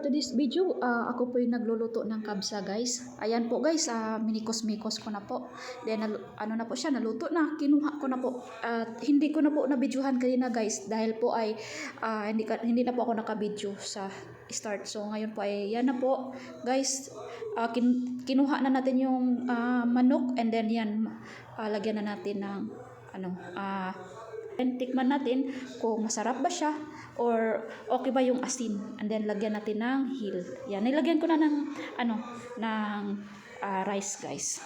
today's video, ah, ako po yung nagluluto ng kabsa guys. Ayan po guys, ah, minikos-mikos ko na po. Then ano na po siya, naluto na, kinuha ko na po. At hindi ko na po nabidyohan kanina guys dahil po ay ah, hindi, ka- hindi na po ako nakabidyo sa start. So ngayon po ay yan na po guys. Ah, kin- kinuha na natin yung ah, manok and then yan, ah, lagyan na natin ng ano, ah, And tikman natin kung masarap ba siya or okay ba yung asin. And then lagyan natin ng heel. Yan, nilagyan ko na ng ano, ng ah, rice guys.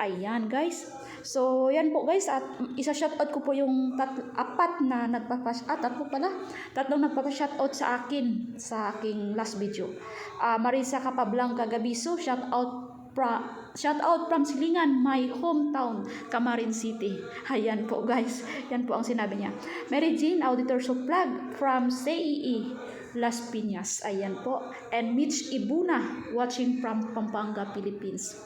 Ayan guys. So, yan po guys at isa shoutout ko po yung tat, apat na nagpapas ah, tatlo pala. Tatlong nagpapa-shoutout sa akin sa aking last video. Ah, Marisa Capablanca Gabiso, shoutout pra, shout out from Silingan, my hometown, Camarin City. Ayan po guys, yan po ang sinabi niya. Mary Jean, Auditor Suplag from CEE, Las Piñas. Ayan po. And Mitch Ibuna, watching from Pampanga, Philippines.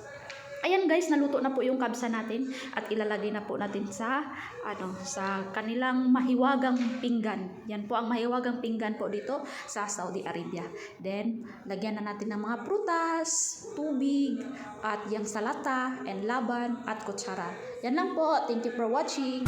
Ayan guys, naluto na po yung kabsa natin at ilalagay na po natin sa ano sa kanilang mahiwagang pinggan. Yan po ang mahiwagang pinggan po dito sa Saudi Arabia. Then, lagyan na natin ng mga prutas, tubig, at yung salata, and laban, at kutsara. Yan lang po. Thank you for watching.